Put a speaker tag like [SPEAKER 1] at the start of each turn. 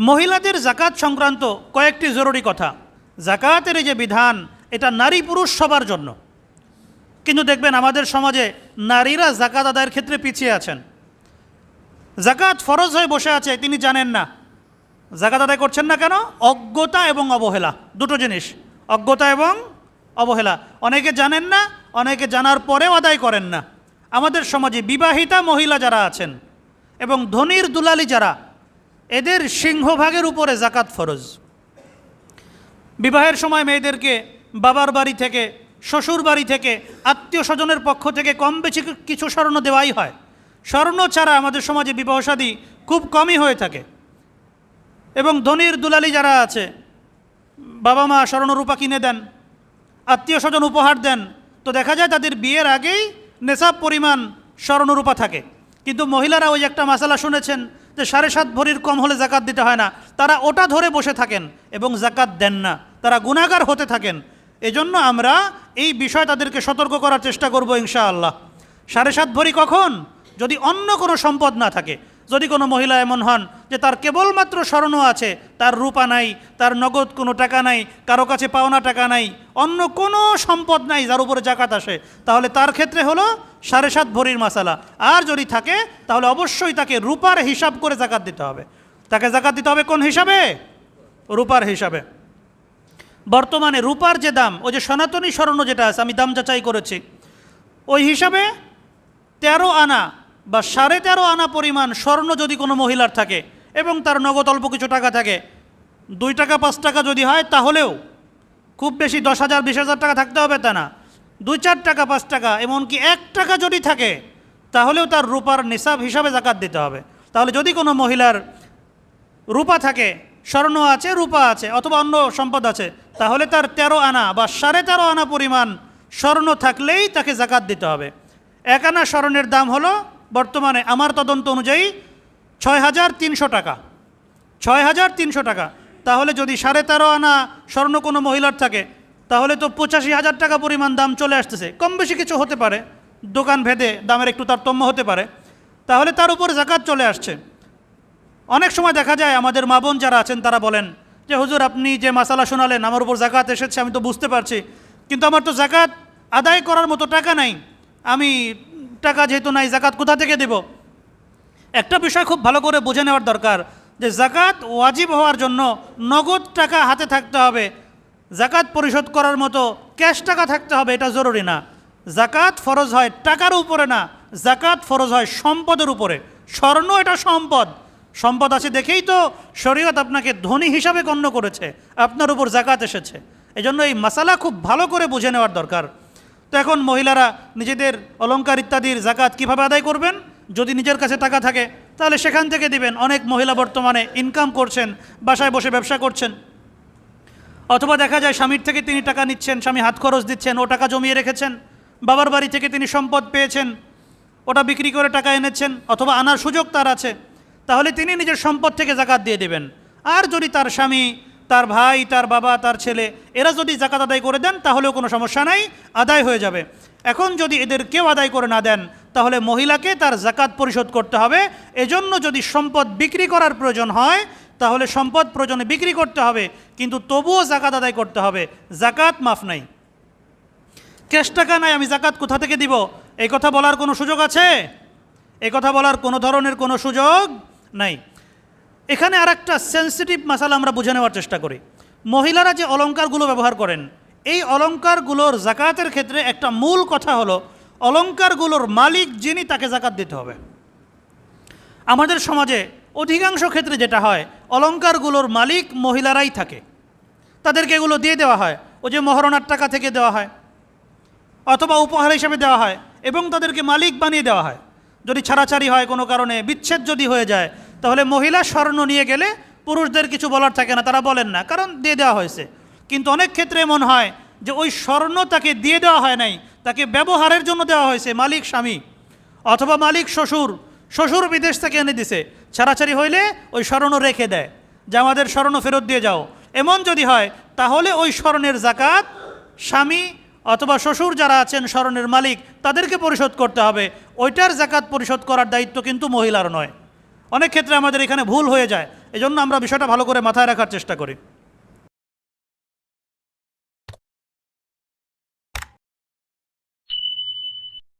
[SPEAKER 1] মহিলাদের জাকাত সংক্রান্ত কয়েকটি জরুরি কথা। জাকাতের এই যে বিধান, এটা নারী পুরুষ সবার জন্য। কিন্তু দেখবেন আমাদের সমাজে নারীরা জাকাত আদায়ের ক্ষেত্রে পিছিয়ে আছেন। জাকাত ফরজ হয়ে বসে আছে, তিনি জানেন না। জাকাত আদায় করছেন না কেন? অজ্ঞতা এবং অবহেলা, দুটো জিনিস। অজ্ঞতা এবং অবহেলা। অনেকে জানেন না, অনেকে জানার পরেও আদায় করেন না। আমাদের সমাজে বিবাহিতা মহিলা যারা আছেন এবং ধনির দুলালি যারা এদের সিংহভাগের উপরে জাকাত ফরজ। বিবাহের সময় মেয়েদেরকে বাবার বাড়ি থেকে, শ্বশুর বাড়ি থেকে, আত্মীয় স্বজনের পক্ষ থেকে কম বেশি কিছু স্বর্ণ দেওয়াই হয়। স্বর্ণ ছাড়া আমাদের সমাজে বিবাহসাদী খুব কমই হয়ে থাকে। এবং ধনির দুলালি যারা আছে, বাবা মা স্বর্ণরূপা কিনে দেন, আত্মীয় স্বজন উপহার দেন, তো দেখা যায় তাদের বিয়ের আগেই নেশাব পরিমাণ স্বর্ণরূপা থাকে। কিন্তু মহিলারা ওই একটা মশালা শুনেছেন যে সাড়ে সাত ভরির কম হলে জাকাত দিতে হয় না। তারা ওটা ধরে বসে থাকেন এবং জাকাত দেন না। তারা গুণাগার হতে থাকেন। এজন্য আমরা এই বিষয় তাদেরকে সতর্ক করার চেষ্টা করব ইনশাআল্লাহ। সাড়ে সাত ভরি কখন? যদি অন্য কোনো সম্পদ না থাকে। যদি কোনো মহিলা এমন হন যে তার কেবলমাত্র স্বর্ণ আছে, তার রূপা নাই, তার নগদ কোনো টাকা নাই, কারও কাছে পাওনা টাকা নাই, অন্য কোনো সম্পদ নাই যার উপরে জাকাত আসে, তাহলে তার ক্ষেত্রে হলো সাড়ে সাত ভরির মাসালা। আর যদি থাকে, তাহলে অবশ্যই তাকে রূপার হিসাব করে জাকাত দিতে হবে। তাকে জাকাত দিতে হবে কোন হিসাবে? রূপার হিসাবে। বর্তমানে রূপার যে দাম, ওই যে সনাতনী স্বর্ণ যেটা আছে, আমি দাম যাচাই করেছি, ওই হিসাবে তেরো আনা বা সাড়ে তেরো আনা পরিমাণ স্বর্ণ যদি কোনো মহিলার থাকে এবং তার নগদ অল্প কিছু টাকা থাকে, দুই টাকা, পাঁচ টাকা যদি হয়, তাহলেও খুব বেশি দশ হাজার, বিশ হাজার টাকা থাকতে হবে তা না। দুই চার টাকা, পাঁচ টাকা, এমনকি এক টাকা যদি থাকে, তাহলেও তার রূপার নিসাব হিসাবে জাকাত দিতে হবে। তাহলে যদি কোনো মহিলার রূপা থাকে, স্বর্ণ আছে, রূপা আছে, অথবা অন্য সম্পদ আছে, তাহলে তার তেরো আনা বা সাড়ে তেরো আনা পরিমাণ স্বর্ণ থাকলেই তাকে জাকাত দিতে হবে। এক আনা স্বর্ণের দাম হলো বর্তমানে আমার তদন্ত অনুযায়ী ছয় হাজার তিনশো টাকা। ছয় হাজার তিনশো টাকা। তাহলে যদি সাড়ে তেরো আনা স্বর্ণ কোনো মহিলার থাকে তাহলে তো পঁচাশি হাজার টাকা পরিমাণ দাম চলে আসতেছে। কম বেশি কিছু হতে পারে। দোকান ভেদে দামের একটু তারতম্য হতে পারে। তাহলে তার উপর জাকাত চলে আসছে। অনেক সময় দেখা যায় আমাদের মা বোন যারা আছেন, তারা বলেন যে, হুজুর, আপনি যে মাসালা শোনালেন, আমার উপর জাকাত এসেছে, আমি তো বুঝতে পারছি। কিন্তু আমার তো জাকাত আদায় করার মতো টাকা নাই। আমি টাকা যেহেতু নাই, জাকাত কোথা থেকে দেব? একটা বিষয় খুব ভালো করে বুঝে নেওয়ার দরকার যে, জাকাত ওয়াজিব হওয়ার জন্য নগদ টাকা হাতে থাকতে হবে। জাকাত পরিশোধ করার মতো ক্যাশ টাকা থাকতে হবে, এটা জরুরি না। জাকাত ফরজ হয় টাকার উপরে না, জাকাত ফরজ হয় সম্পদের উপরে। স্বর্ণ এটা সম্পদ। সম্পদ আছে দেখেই তো শরীয়ত আপনাকে ধনী হিসাবে গণ্য করেছে, আপনার উপর জাকাত এসেছে। এজন্য এই মশালা খুব ভালো করে বুঝে নেওয়ার দরকার। তো এখন মহিলারা নিজেদের অলংকার ইত্যাদির জাকাত কীভাবে আদায় করবেন? যদি নিজের কাছে টাকা থাকে, তাহলে সেখান থেকে দিবেন। অনেক মহিলা বর্তমানে ইনকাম করছেন, বাসায় বসে ব্যবসা করছেন। অথবা দেখা যায় স্বামীর থেকে তিনি টাকা নিচ্ছেন, স্বামী হাত খরচ দিচ্ছেন, ও টাকা জমিয়ে রেখেছেন, বাবার বাড়ি থেকে তিনি সম্পদ পেয়েছেন, ওটা বিক্রি করে টাকা এনেছেন, অথবা আনার সুযোগ তার আছে, তাহলে তিনি নিজের সম্পদ থেকে জাকাত দিয়ে দেবেন। আর যদি তার স্বামী, তার ভাই, তার বাবা, তার ছেলে, এরা যদি জাকাত আদায় করে দেন, তাহলেও কোনো সমস্যা নাই, আদায় হয়ে যাবে। এখন যদি এদের কেউ আদায় করে না দেন, তাহলে মহিলাকে তার জাকাত পরিশোধ করতে হবে। এজন্য যদি সম্পদ বিক্রি করার প্রয়োজন হয় তাহলে সম্পদ প্রয়োজনে বিক্রি করতে হবে, কিন্তু তবুও জাকাত আদায় করতে হবে। জাকাত মাফ নাই। ক্যাশ টাকা নাই, আমি জাকাত কোথা থেকে দিব? এই কথা বলার কোনো সুযোগ আছে? এই কথা বলার কোনো ধরনের কোনো সুযোগ নাই। এখানে আর একটা সেন্সিটিভ মশালা আমরা বুঝে নেওয়ার চেষ্টা করি। মহিলারা যে অলঙ্কারগুলো ব্যবহার করেন, এই অলংকারগুলোর জাকাতের ক্ষেত্রে একটা মূল কথা হলো অলঙ্কারগুলোর মালিক যিনি তাকে জাকাত দিতে হবে। আমাদের সমাজে অধিকাংশ ক্ষেত্রে যেটা হয় অলংকারগুলোর মালিক মহিলারাই থাকে। তাদেরকে এগুলো দিয়ে দেওয়া হয়। ও যে মহরণার টাকা থেকে দেওয়া হয়, অথবা উপহার হিসেবে দেওয়া হয় এবং তাদেরকে মালিক বানিয়ে দেওয়া হয়। যদি ছাড়াছাড়ি হয় কোনো কারণে, বিচ্ছেদ যদি হয়ে যায়, তাহলে মহিলা স্বর্ণ নিয়ে গেলে পুরুষদের কিছু বলার থাকে না, তারা বলেন না, কারণ দিয়ে দেওয়া হয়েছে। কিন্তু অনেক ক্ষেত্রে এমন হয় যে ওই স্বর্ণ তাকে দিয়ে দেওয়া হয় নাই, তাকে ব্যবহারের জন্য দেওয়া হয়েছে, মালিক স্বামী অথবা মালিক শ্বশুর। শ্বশুর বিদেশ থেকে এনে দিছে। ছাড়াছাড়ি হইলে ওই স্বর্ণ রেখে দেয়। যে আমাদের স্বর্ণ ফেরত দিয়ে যাও। এমন যদি হয়, তাহলে ওই স্মরণের জাকাত স্বামী অথবা শ্বশুর যারা আছেন স্মরণের মালিক, তাদেরকে পরিশোধ করতে হবে। ওইটার জাকাত পরিশোধ করার দায়িত্ব কিন্তু মহিলার নয়। অনেক ক্ষেত্রে আমাদের এখানে ভুল হয়ে যায়। এজন্য আমরা বিষয়টা ভালো করে মাথায় রাখার চেষ্টা করি।